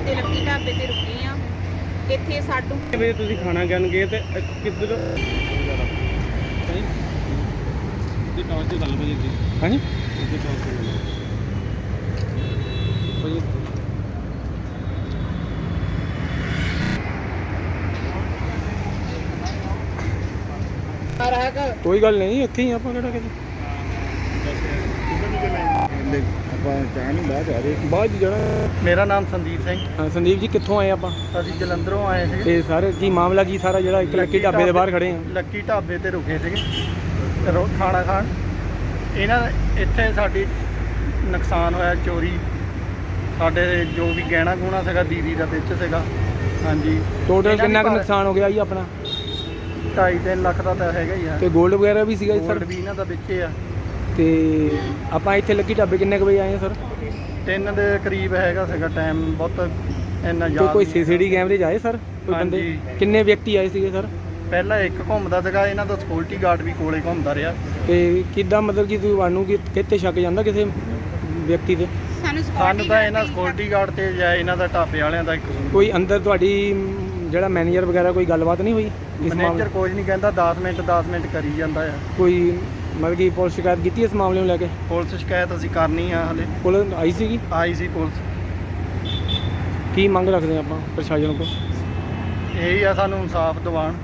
ਵਾਸਤੇ ਲੱਕੀ ਢਾਬੇ ਤੇ ਰੁਕੇ ਆ। ਇੱਥੇ ਸਾਡੂ ਵਜੇ ਤੁਸੀਂ ਖਾਣਾ ਖਾਣ ਗਏ ਤੇ ਕਿੱਧਰ? ਦੀ ਗੱਲ ਭਾਜੀ ਜੀ ਹਾਂਜੀ? ਜੀ ਟੌਸ ਦੀ ਗੱਲ ਭਾਜੀ ਕੋਈ ਗੱਲ ਨਹੀਂ ਇੱਥੇ ਹੀ ਆਪਾਂ ਕਿਹੜਾ ਕਿਤੇ। ਆਪਾਂ ਚਾਹ ਨੂੰ ਬਾਅਦ ਆ ਰਹੇ ਬਾਅਦ ਜਾਣਾ ਮੇਰਾ ਨਾਮ ਸੰਦੀਪ ਸਿੰਘ। ਹਾਂ, ਸੰਦੀਪ ਜੀ ਕਿੱਥੋਂ ਆਏ ਆਪਾਂ? ਅਸੀਂ ਜਲੰਧਰੋਂ ਆਏ ਸੀਗੇ। ਤੇ ਸਾਰੇ ਕੀ ਮਾਮਲਾ ਕੀ ਸਾਰਾ ਜਿਹੜਾ ਇੱਕ ਲੱਕੀ ਢਾਬੇ ਦੇ ਬਾਹਰ ਖੜੇ ਆ? ਲੱਕੀ ਢਾਬੇ ਤੇ ਰੁਕੇ ਸੀਗੇ। ਰੋ ਖਾਣਾ ਖਾਣ। ਇਹਨਾਂ ਇੱਥੇ ਸਾਡੀ ਨੁਕਸਾਨ ਹੋਇਆ ਚੋਰੀ। ਸਾਡੇ ਜੋ ਵੀ ਗਹਿਣਾ ਗੁਣਾ ਸੀਗਾ ਦੀਦੀ ਦਾ ਵਿੱਚ ਸੀਗਾ। ਹਾਂਜੀ। ਟੋਟਲ ਕਿੰਨਾ ਕੁ ਨੁਕਸਾਨ ਹੋ ਗਿਆ ਜੀ ਆਪਣਾ? 2.5 ਲੱਖ ਦਾ ਤਾਂ ਹੈਗਾ ਹੀ ਆ। ਤੇ 골ਡ ਵਗੈਰਾ ਵੀ ਸੀਗਾ ਜੀ ਸਰ? ਵੀ ਇਹਨਾਂ ਦਾ ਵਿੱਚ ਆ। ਤੇ ਆਪਾਂ ਇੱਥੇ ਲੱਕੀ ਢਾਬੇ ਕਿੰਨੇ ਕੁ ਵਜੇ ਆਏ ਆ ਸਰ? ਤਿੰਨ ਦੇ ਕਰੀਬ ਹੈਗਾ ਸੀਗਾ ਟਾਈਮ ਬਹੁਤ ਇੰਨਾ ਯਾਦ ਕੋਈ ਨਹੀਂ ਕੈਮਰੇ 'ਚ ਆਏ ਸਰ? ਕੋਈ ਬੰਦੇ? ਹਾਂਜੀ। ਕਿੰਨੇ ਵਿਅਕਤੀ ਆਏ ਸੀਗੇ ਸਰ? ਪਹਿਲਾਂ ਇੱਕ ਘੁੰਮਦਾ ਸੀਗਾ ਇਹਨਾਂ ਦਾ ਸਿਕਿਉਰਿਟੀ ਗਾਰਡ ਵੀ ਕੋਲੇ ਘੁੰਮਦਾ ਰਿਹਾ। ਤੇ ਕਿੱਦਾਂ ਮਤਲਬ ਕਿ ਤੁਹਾਨੂੰ ਕਿ ਕਿਤੇ ਸ਼ੱਕ ਜਾਂਦਾ ਕਿਸੇ ਵਿਅਕਤੀ ਤੇ? ਸਾਨੂੰ ਸਾਨੂੰ ਤਾਂ ਇਹਨਾਂ ਸਿਕਿਉਰਿਟੀ ਗਾਰਡ ਤੇ ਜਾਂ ਇਹਨਾਂ ਦਾ ਢਾਬੇ ਵਾਲਿਆਂ ਦਾ ਇੱਕ ਕੋਈ ਅੰਦਰ ਤੁਹਾਡੀ ਮ, ਜਿਹੜਾ ਮੈਨੇਜਰ ਵਗੈਰਾ ਕੋਈ ਗੱਲਬਾਤ ਨਹੀਂ ਹੋਈ? ਇਸ ਮੈਨੇਜਰ ਮਾਮਲੇ ਕੁਝ ਨਹੀਂ ਕਹਿੰਦਾ 10 ਮਿੰਟ 10 ਮਿੰਟ ਕਰੀ ਜਾਂਦਾ ਆ। ਕੋਈ ਮਤਲਬ ਕਿ ਪੁਲਿਸ ਸ਼ਿਕਾਇਤ ਕੀਤੀ ਇਸ ਮਾਮਲੇ ਨੂੰ ਲੈ ਕੇ? ਪੁਲਿਸ ਸ਼ਿਕਾਇਤ ਅਸੀਂ ਕਰਨੀ ਆ ਹਲੇ। ਪੁਲਿਸ ਆਈ ਸੀਗੀ? ਆਈ ਸੀ ਪੁਲਿਸ। ਕੀ ਮੰਗ ਰੱਖਦੇ ਆਪਾਂ ਪ੍ਰਸ਼ਾਸਨ ਕੋਲ? ਇਹੀ ਆ ਸਾਨੂੰ ਇਨਸਾਫ ਦਿਵਾਉਣ।